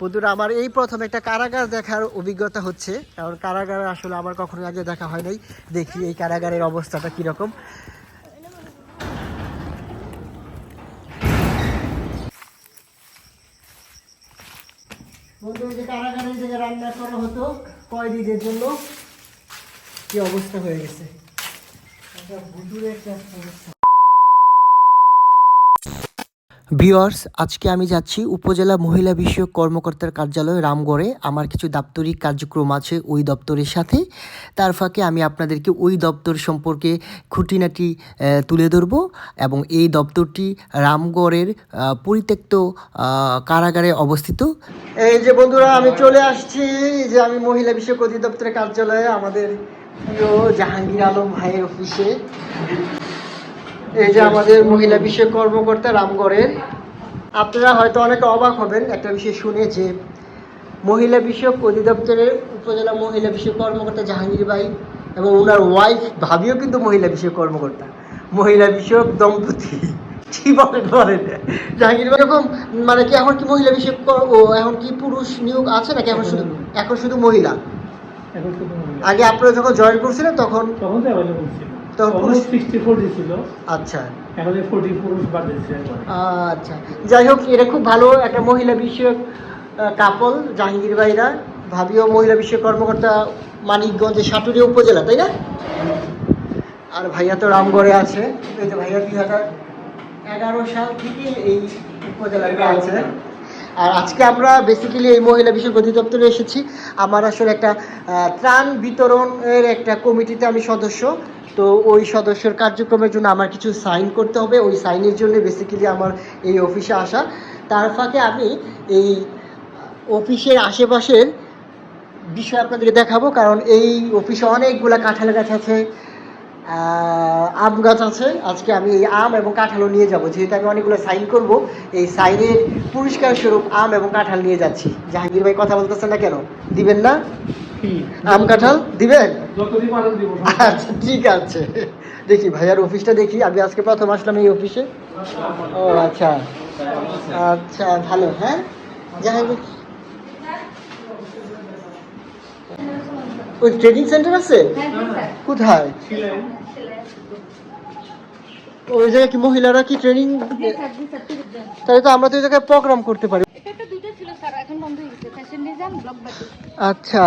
বন্ধুরা, আমার এই প্রথম একটা কারাগার দেখার অভিজ্ঞতা হচ্ছে, কারণ কারাগার আসলে আমার কখনো আগে দেখা হয় নাই। দেখি এই কারাগারের অবস্থাটা কীরকম। রান্না করা হতো, কয়েদিদের জন্য, কি অবস্থা হয়ে গেছে? অবস্থা। ভিওয়ার্স আজকে আমি যাচ্ছি উপজেলা মহিলা বিষয়ক কর্মকর্তার কার্যালয় রামগড়ে। আমার কিছু দাপ্তরিক কার্যক্রম আছে ওই দপ্তরের সাথে। তার ফাঁকে আমি আপনাদেরকে ওই দপ্তর সম্পর্কে খুঁটিনাটি তুলে ধরব এবং এই দপ্তরটি রামগড়ের পরিত্যক্ত কারাগারে অবস্থিত। এই যে বন্ধুরা, আমি চলে আসছি। যে আমি মহিলা বিষয়ক অধিদপ্তরের কার্যালয়ে আমাদের জাহাঙ্গীর আলম ভাইয়ের অফিসে। এই যে আমাদের মহিলা বিষয়ক কর্মকর্তা রামগড়ের আপনারা হয়তো অনেকে অবাক হবেন একটা বিষয় শুনে যে মহিলা বিষয়ক অধিদপ্তরের উপজেলা মহিলা বিষয়ক কর্মকর্তা জাহাঙ্গীর ভাই এবং ওনার ওয়াইফ ভাবিও কিন্তু মহিলা বিষয়ক কর্মকর্তা। মহিলা বিষয়ক দম্পতি। কি বলেন বলেন? জাহাঙ্গীর ভাই এরকম মানে কি এখন কি মহিলা বিষয়ক এখন কি পুরুষ নিয়োগ আছে নাকি এখন শুধু এখন শুধু মহিলা? এখন শুধু মহিলা। আগে আপনারা যখন জয়েন করছিলেন তখন তখন তো সিক্সটি ছিল আচ্ছা। এখন ফোরটি আচ্ছা। যাই হোক এটা খুব ভালো একটা মহিলা বিষয়ক কাপল জাহাঙ্গীর ভাইরা। ভাবিও মহিলা বিষয়ক কর্মকর্তা মানিকগঞ্জের সাটুরিয়া উপজেলা তাই না? আর ভাইয়া তো রামগড়ে আছে। এই যে ভাইয়া দুই হাজার এগারো সাল থেকে এই উপজেলাতে আছে। আর আজকে আমরা বেসিক্যালি এই মহিলা বিষয়ক অধিদপ্তরে এসেছি। আমার আসলে একটা ত্রাণ বিতরণের একটা কমিটিতে আমি সদস্য। তো ওই সদস্যর কার্যক্রমের জন্য আমার কিছু সাইন করতে হবে। ওই সাইনের জন্য বেসিক্যালি আমার এই অফিসে আসা। তার ফাঁকে আমি এই অফিসের আশেপাশের বিষয় আপনাদেরকে দেখাবো। কারণ এই অফিসে অনেকগুলা কাঁঠাল গাছ আছে আম গাছ আছে। আজকে আমি এই আম এবং কাঁঠালও নিয়ে যাব। যেহেতু আমি অনেকগুলো সাইন করব এই সাইনের পুরস্কার স্বরূপ আম এবং কাঁঠাল নিয়ে যাচ্ছি। জাহাঙ্গীর ভাই কথা বলতেছেন না কেন? দিবেন না? আম কাঁঠাল? দিবেন? আচ্ছা ঠিক আছে। দেখি ভাইয়ার অফিসটা দেখি। আমি আজকে প্রথম আসলাম এই অফিসে। ও আচ্ছা। আচ্ছা ভালো হ্যাঁ? জাহাঙ্গীর ওই ট্রেনিং সেন্টার আছে? কোথায়? ওই জায়গায় কি মহিলারা কি ট্রেনিং তাহলে তো আমরা তো ওই জায়গায় প্রোগ্রাম করতে পারি। হয়ে আচ্ছা।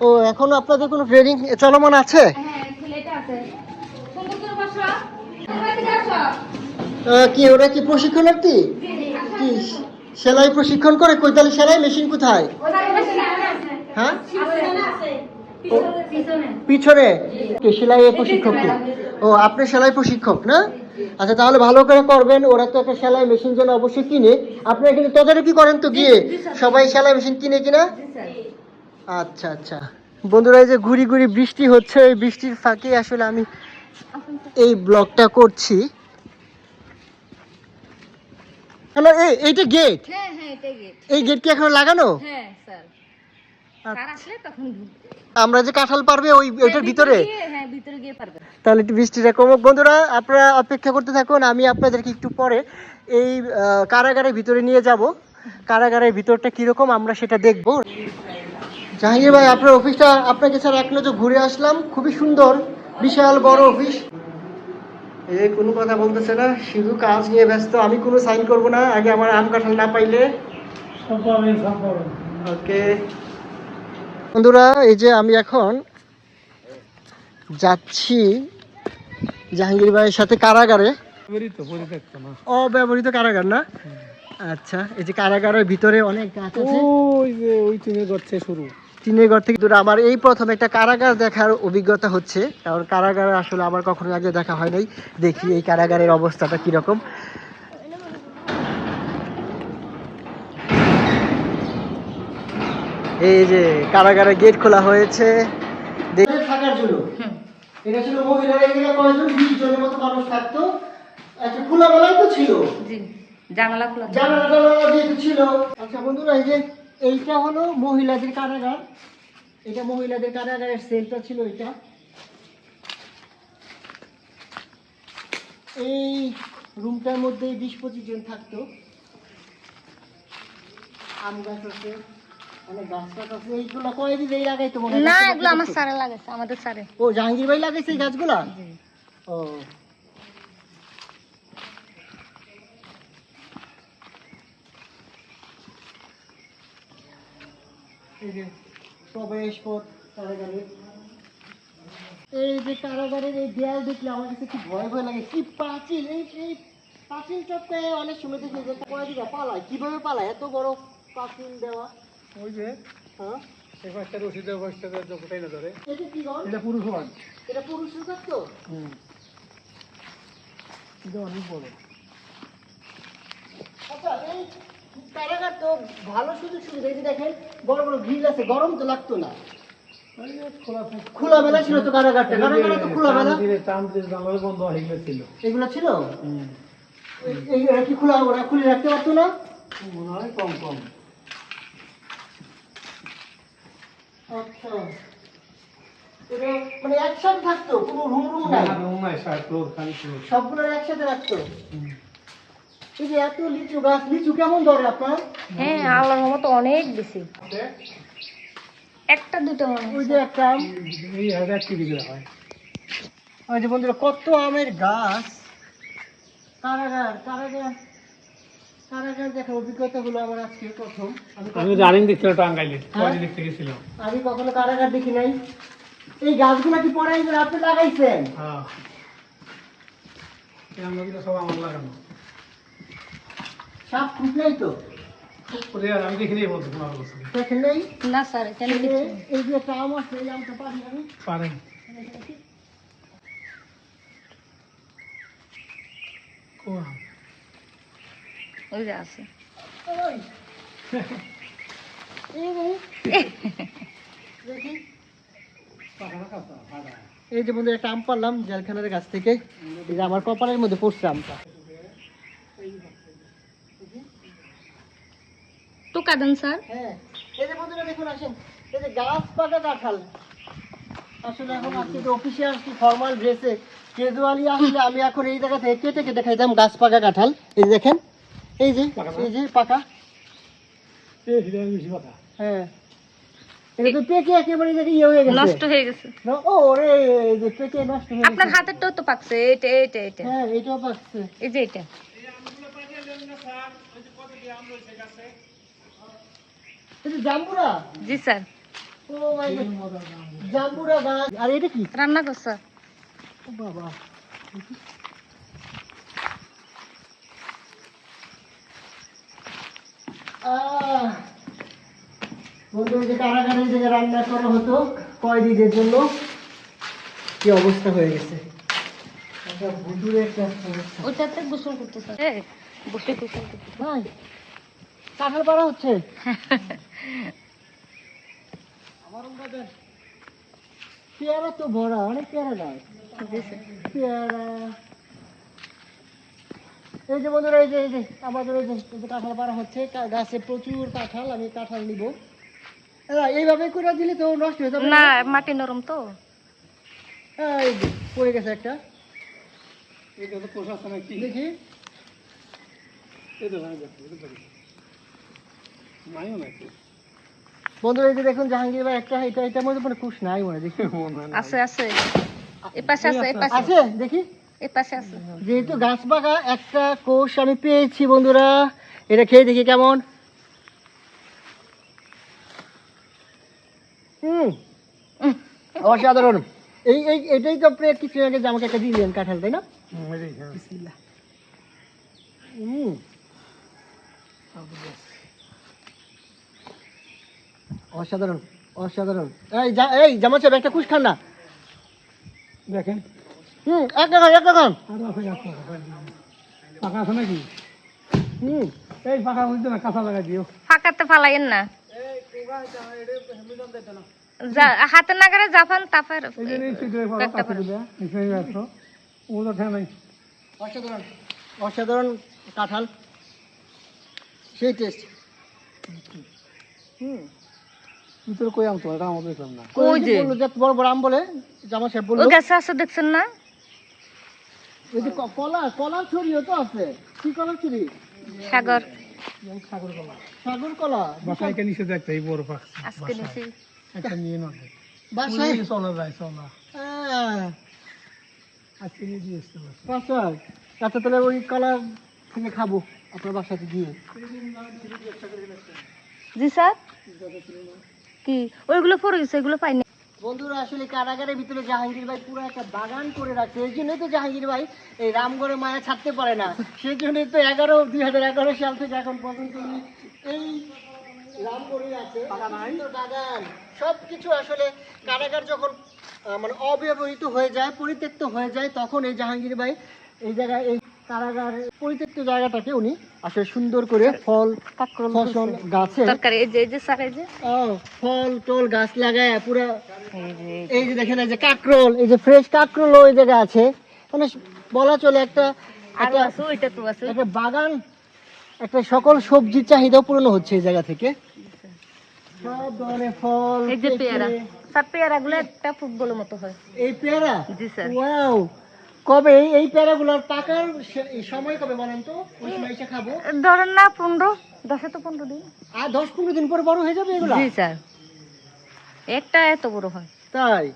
ও এখনও আপনাদের কোনো ট্রেনিং চলমান আছে? হ্যাঁ কি ওরা কি প্রশিক্ষণার্থী? কি সেলাই প্রশিক্ষণ করে? কৈতালি সেলাই মেশিন কোথায়? হ্যাঁ? পিছনে কে সেলাই প্রশিক্ষক ও আপনি সেলাই প্রশিক্ষক না? আচ্ছা তাহলে ভালো করে করবেন। ওরা তো একটা সেলাই মেশিন যেন অবশ্যই কিনে। আপনারা কিন্তু তদারকি করেন তো গিয়ে? সবাই সেলাই মেশিন কিনে কিনা আচ্ছা আচ্ছা। বন্ধুরা এই যে ঘুরি ঘুরি বৃষ্টি হচ্ছে এই বৃষ্টির ফাঁকে আসলে আমি এই ব্লগটা করছি। হ্যালো এই এইটা গেট হ্যাঁ হ্যাঁ এটাই গেট এই গেট কি এখন লাগানো? হ্যাঁ স্যার। স্যার আসলে তখন আমরা যে কাঁঠাল পারবে ওই ওইটার হ্যাঁ, ভিতরে হ্যাঁ ভিতরে গিয়ে পারবে। তাহলে একটু বৃষ্টিটা কমুক বন্ধুরা আপনারা অপেক্ষা করতে থাকুন আমি আপনাদেরকে একটু পরে এই কারাগারের ভিতরে নিয়ে যাব। কারাগারের ভিতরটা কীরকম আমরা সেটা দেখব। জাহাঙ্গীর ভাই আপনার অফিসটা আপনাকে স্যার এক নজর ঘুরে আসলাম। খুবই সুন্দর বিশাল বড় অফিস এই কোনো কথা বলতেছে না শুধু কাজ নিয়ে ব্যস্ত আমি কোনো সাইন করব না আগে আমার আম কাঁঠাল না পাইলে। ওকে। বন্ধুরা এই যে আমি এখন যাচ্ছি জাহাঙ্গীর ভাইয়ের সাথে কারাগারে। অব্যবহৃত কারাগার না? আচ্ছা এই যে কারাগারের ভিতরে অনেক গাছ আছে। ওই যে ওই টিনের গড়ছে শুরু। টিনের ঘর থেকে দূরে। আমার এই প্রথম একটা কারাগার দেখার অভিজ্ঞতা হচ্ছে। কারণ কারাগার আসলে আমার কখনো আগে দেখা হয় নাই। দেখি এই কারাগারের অবস্থাটা কীরকম। এই যে কারাগারে গেট খোলা হয়েছে। দেখে থাকার জন্য। এটা ছিল মহিলারা এখানে কয়জন বিশ জনের মতো মানুষ থাকতো। একটা খোলা বেলায় তো ছিল। জানালা খোলা জানালা টানালা যেহেতু ছিল। আচ্ছা বন্ধুরা এই যে এইটা হলো মহিলাদের কারাগার। এটা মহিলাদের কারাগারের সেলটা ছিল এটা এই রুমটার মধ্যে বিশ পঁচিশ জন থাকতো। আম গাছ আছে না এগুলো আমার? সারে আমাদের সারে ও জাহাঙ্গীর ভাই লাগাইছে এই গাছগুলা? ও এই যে প্রবেশ পথ কারাগারের এই যে কারাগারের এই দেয়াল দেখলে আমার কাছে খুব ভয় ভয় লাগে। কি পাঁচিল এই এই পাঁচিল চটকায় অনেক সময় দেখি যে পালায়। কীভাবে পালায়? এত বড় পাঁচিল দেওয়া। ওই যে হ্যাঁ? এটা কি পুরুষ ওয়ান এটা পুরুষের কাজ তো? হুম। এটা অনেক বড়। আচ্ছা এই কারাগার তো ভালো সুযোগ সুবিধা এই যে দেখেন বড় বড় গ্রিল আছে গরম তো লাগতো না। ওই যে খোলা থাকে খোলা বেলা ছিল তো কারাগারটা কারাগারে তো খোলা বেলা টান দিয়ে জানালা বন্ধ হয়ে গেছিল। এগুলো ছিল? এই- এই কি খোলা ওরা খুলে রাখতে পারতো না? মনে হয় কম কম। আচ্ছা। মানে একসাথে থাকতো কোনো রুম রুম নাই ফ্লোর সবগুলো একসাথে রাখতো? এই যে এত লিচু গাছ লিচু কেমন ধরে আপনার? হ্যাঁ আল্লাহর মতো অনেক বেশি। একটা দুটো ওই যে একটা আম। এই হাজার কি বিঘা হয়। ওই যে বন্ধুরা কত আমের গাছ। কারাগার কারাগার। কারাগার দেখার অভিজ্ঞতা গুলো আমার আজকে প্রথম। আমি আমি কখনো- রানিং দেখছিলাম টাঙ্গাইলে। হ্যাঁ? দেখতে গেছিলাম। আমি কখনো কারাগার দেখি নাই। এই গাছগুলো কি পড়াই আপনি লাগাইছেন? হ্যাঁ। এই আমগুলো সব আমার লাগানো। সাপ নাই তো? আমি দেখিনি বলতে পনেরো বছর দেখেন নাই? না স্যার এখানে এই যে- কিছু নেই। এই যে একটা আম আছে এই আমটা পারি। আমি? পারেন ওই যে আছে। ওই। এই যে, দেখি। পাকা কাঁচা ফাটা এই যে বন্ধু একটা আম পারলাম জেলখানার গাছ থেকে। এই যে আমার কপালের মধ্যে পড়ছে আমটা। তো কাদেন স্যার। হ্যাঁ এই যে বন্ধুরা দেখুন আসেন। এই যে গাছ পাকা কাঁঠাল আসলে এখন আজকে তো অফিসে আসছি ফর্মাল ড্রেসে কেজুয়ালি আসলে আমি এখন এই জায়গা থেকে কেটে কেটে খাইতাম গাছ পাকা কাঁঠাল। এই দেখেন এই যে এই যে পাকা। হ্যাঁ। এটা তো পেকে একেবারে এই ইয়ে হয়ে গেছে। নষ্ট হয়ে গেছে। ও রে এই যে পেকে নষ্ট হয়ে আপনার হাতেরটাও তো পাকছে এটা এটা এটা হ্যাঁ এটাও পাকছে। এই যে এটা। এই স্যার। জাম্বুরা? গাছ। আর এটা কি? রান্না কর স্যার বাবা। আহ, যে কারাগারে যে রান্না করা হতো কয়েদিদের জন্য কি অবস্থা হয়ে গেছে? ওইটাতে গোসল করতে বসে গোসল করতে ভাই কাঁঠাল পাড়া হচ্ছে? পেয়ারা তো ভরা অনেক পেয়ারা গাছ পেয়ারা। এই যে বন্ধুরা এই যে এই যে আমাদের এই যে কাঁঠাল পাড়া হচ্ছে গাছে প্রচুর কাঁঠাল আমি কাঁঠাল নিব। হ্যাঁ এইভাবে করে দিলে তো নষ্ট হয়ে যাবে। না মাটি নরম তো। হ্যাঁ, এই যে পড়ে গেছে একটা। এটা তো পোষাচ্ছে নাকি দেখি। এই তো। নাকি বন্ধুরা এই যে দেখুন জাহাঙ্গীর ভাই একটা এটা এটার মধ্যে মানে খুশ নাই মনে হয়, দেখি। আছে আছে। এই পাশে আছে এই পাশে। আছে দেখি। এই পাশে আছে। যেহেতু গাছ পাকা একটা কোষ আমি পেয়েছি বন্ধুরা। এটা খেয়ে দেখি কেমন। হুম অসাধারণ। এই এই এটাই তো আপনি কিছু আগে যে আমাকে একটা দিলেন কাঁঠাল তাই না। হুম। অসাধারণ অসাধারণ। এই জা- এই জামা সাহেব একটা কুশ খান না। দেখেন। হুম একটা খান একটা খান। আরও পাকা আছে নাকি? হুম। এই পাকা বুঝতে না কাঁচা লাগাই দিও। ফাঁকাতে ফালাইয়েন না। যা- হাতে নাগারে জাফান তারপর এই যে নিশ্চয়ই ধরে পারো একটা কাছে দিবে নিশ্চয়ই ব্যস্ত ও তো ঠেয়া নাই। অসাধারণ অসাধারণ কাঁঠাল। সেই টেস্ট হুম। তুই তোর কই আম তো এটা আমাদের দেখলাম না। ওই যে। বলল যে বড় বড় আম বলে জামা সাহেব বলল। ওই গাছে আছে দেখছেন না? ওই যে কলা কলার ছড়িও তো আছে। কি কলার ছড়ি? সাগর। সাগর কলা। সাগর কলা। বাসায় কে নিষেধ একটা এই বড় পাক আজকে নিছি একটা নিয়ে নয় বাসায়? চলা যায় চলা। আহ, আজকে নিয়ে দিয়ে আসতে পারছি। বাসায়? আচ্ছা তাহলে ওই কলা থেকে খাব আপনার বাসাতে গিয়ে। জি স্যার? কি? ওইগুলো পড়ে গেছে এগুলো পাইনি। বন্ধুরা আসলে কারাগারের ভিতরে জাহাঙ্গীর ভাই পুরো একটা বাগান করে রাখছে। এই জন্যই তো জাহাঙ্গীর ভাই এই রামগড়ে মায়া ছাড়তে পারে না। সেই জন্যই তো এগারো দুই হাজার এগারো সাল থেকে এখন পর্যন্ত উনি এই রামগড়ে আছে। বাগান? সব কিছু আসলে কারাগার যখন আহ, মানে অব্যবহৃত হয়ে যায় পরিত্যক্ত হয়ে যায় তখন এই জাহাঙ্গীর ভাই এই জায়গায় এই কারাগার পরিত্যক্ত জায়গাটাকে উনি আসলে সুন্দর করে ফল ফসল গাছে তরকারি এই যে এই যে স্যার এই যে। ও, ফল টল গাছ লাগায় পুরো এই যে দেখেন এই যে কাকরোল এই যে ফ্রেশ কাকরোল ওই জায়গায় আছে। মানে বলা চলে একটা একটা বাগান একটা সকল সবজির চাহিদা পূরণ হচ্ছে এই জায়গা থেকে। সব ধরনের ফল এই যে পেয়ারা। স্যার পেয়ারাগুলো একটা ফুটবলের মতো হয়। এই পেয়ারা? জি স্যার। ওয়াও! কবে এই- পেয়ারাগুলোর পাকার সময় কবে বলেন তো? ওই সময় এসে খাব? ধরেন না পনেরো দশে তো পনেরো দিন। আর দশ পনেরো দিন পরে বড় হয়ে যাবে এগুলো? জি স্যার। একটা এত বড় হয়। তাই?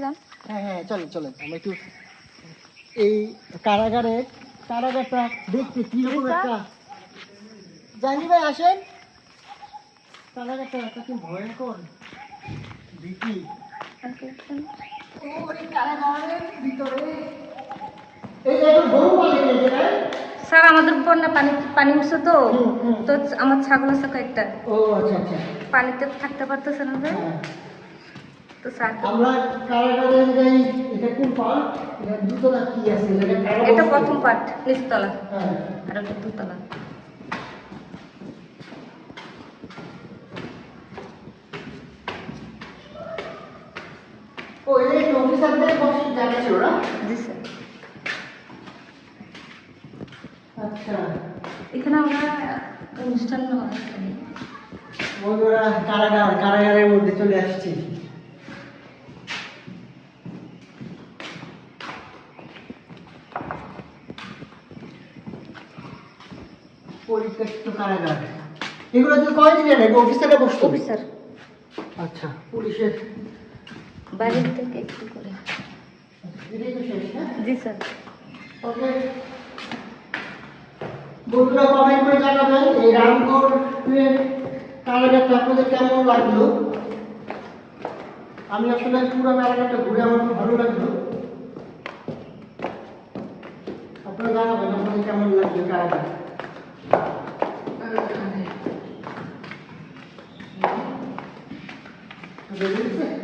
যান। হ্যাঁ হ্যাঁ চলেন চলেন। আমরা একটু এই কারাগারে কারাগারটা দেখতে কীরকম এটা? একটা জানি ভাই আসেন। কারাগারটা একটা কি ভয়ঙ্কর দেখি ওই কারাগারের ভিতরে এই যে এখন গরু পালে এই জায়গায় স্যার আমাদের বন্যা পানি পানি উঠছে তো। তো আমার ছাগল আছে কয়েকটা। ও আচ্ছা আচ্ছা। পানিতে থাকতে পারতেছে না যে। হ্যাঁ। তো স্যার আমরা কারাগারে যাই এটা কোন পার্ট এটা দুতলা কি আছে? এটা কারাগার এটা প্রথম পার্ট নিচতলা। হ্যাঁ। আর ওটা দুতলা ও এটা কি অফিসারদের বসে জায়গা ছিল না জি স্যার আচ্ছা এখানে আমরা অনুষ্ঠান বন্ধুরা কারাগার কারাগারের মধ্যে চলে আসছি। পরিত্যক্ত কারাগার। এগুলো তো কয়দিনের অফিসারে বসতো? অফিসার আচ্ছা পুলিশের বাইরের থেকে একটু করে। এটাই তো শেষ না জি স্যার। ওকে। বন্ধুরা কমেন্ট করে জানাবেন এই রামগড় কারাগারটা আপনাদের কেমন লাগল? আমি আসলে পুরো কারাগারটা ঘুরে আমার খুব ভালো লাগল। আপনারা জানাবেন আপনাদের কেমন লাগল কারাগার বেরিয়েছে?